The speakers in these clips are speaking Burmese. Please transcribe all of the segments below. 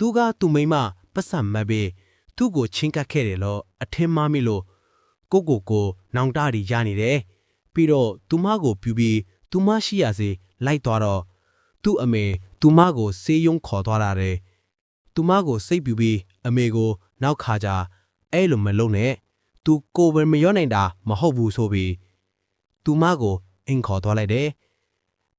သူကသူ့မိန်းမပတ်စံမတ်ပြီးသူ့ကိုချင်းကပ်ခဲ့တယ်လို့အထင်မှားမိလို့ကိုကိုကိုနောင်တရီရနေတယ်ပြီးတော့သူမကိုပြူပြီးသူမရှိရစေလိုက်သွားတော့သူ့အမေသူမကိုစေးယုံခေါ်သွားတာတယ်သူမကိုစိတ်ပြူပြီးအမေကို နောက်ခါကြအဲ့လိုမလုပ်နဲ့သူကိုယ်ပဲမရောနိုင်တာမဟုတ်ဘူးဆိုပြီးသူမကိုအင်ခေါ်သွားလိုက်တယ်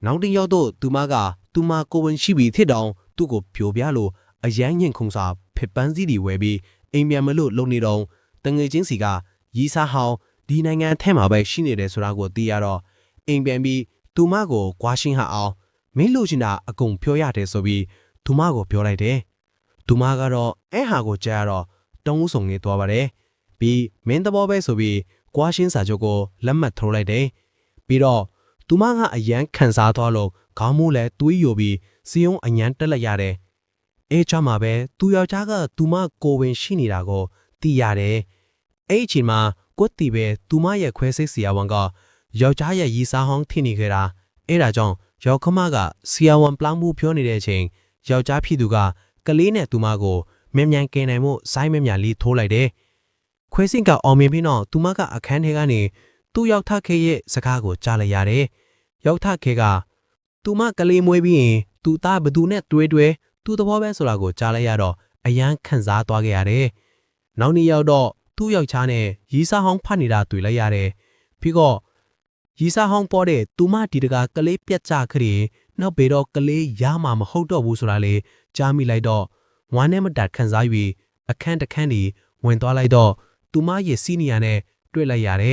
နောက်တစ်ယောက်တော့သူမကသူမကိုဝင်ရှိပြီးဖြစ်တောင်သူ့ကိုပြိုပြလို့ အရန်ညင်ခုံစာဖြစ်ပန်းစည်းတွေဝဲပြီးအိမ်ပြန်မလို့လုံနေတော့တငယ်ချင်းစီကရီစာဟောင်းဒီနိုင်ငံအထက်မှာပဲရှိနေတယ်ဆိုတာကိုသိရတော့အိမ်ပြန်ပြီးသူမကိုကွာရှင်းဟအောင်မင်းလို့ချင်တာအကုန်ပြောရတယ်ဆိုပြီးသူမကိုပြောလိုက်တယ်သူမကတော့အဲဟာကိုကြားရတော့တုံးဆုံနေသွားပါတယ်ပြီးမင်းသဘောပဲဆိုပြီးကွာရှင်းစာချုပ်ကိုလက်မှတ်ထိုးလိုက်တယ်ပြီးတော့သူမကအယမ်းခံစားသွားလို့ခေါင်းမိုးလဲတွေးယိုပြီးစီယုံအညံတက်လိုက်ရတယ်။ အဲချမှာပဲသူယောက်ျားကသူမကိုဝင်ရှိနေတာကိုသိရတယ်။အဲ့အချိန်မှာကွက်တီပဲသူမရဲ့ခွဲစိတ်စီယာဝန်ကယောက်ျားရဲ့ရီစားဟောင်းထင်နေခဲ့တာအဲ့ဒါကြောင့်ယောက်ခမကစီယာဝန်ပလောင်မှုပြောနေတဲ့အချိန်ယောက်ျားဖြစ်သူကကလေးနဲ့သူမကိုမြန်မြန်ကင်နိုင်မှုစိုင်းမြန်မြန်လေးထိုးလိုက်တယ်။ခွဲစိတ်ကအောင်မြင်ပြီးတော့သူမကအခန်းထဲကနေသူ့ယောက်ထခေရဲ့စကားကိုကြားလိုက်ရတယ်။ရောက်ထခဲကသူမကလေးမွေးပြီးရင်သူသားဘသူနဲ့တွေ့တွေ့ သူသဘောပဲဆိုတာကိုကြားလိုက်ရတော့အယမ်းခံစားသွားခဲ့ရတယ်။နောက်နေ့ရောက်တော့သူ့ယောက်ျားနဲ့ရီစာဟောင်းဖတ်နေတာတွေ့လိုက်ရတယ်။ပြီးတော့ရီစာဟောင်းပေါ်တဲ့သူမဒီတကကလေးပြက်ကြခရီနောက်ဘေတော့ကလေးရမှာမဟုတ်တော့ဘူးဆိုတာလေကြားမိလိုက်တော့ဝမ်းနဲ့မတတ်ခံစား၍အခန်းတစ်ခန်းဒီဝင်သွားလိုက်တော့သူမရဲ့စီနီယာနဲ့တွေ့လိုက်ရတယ်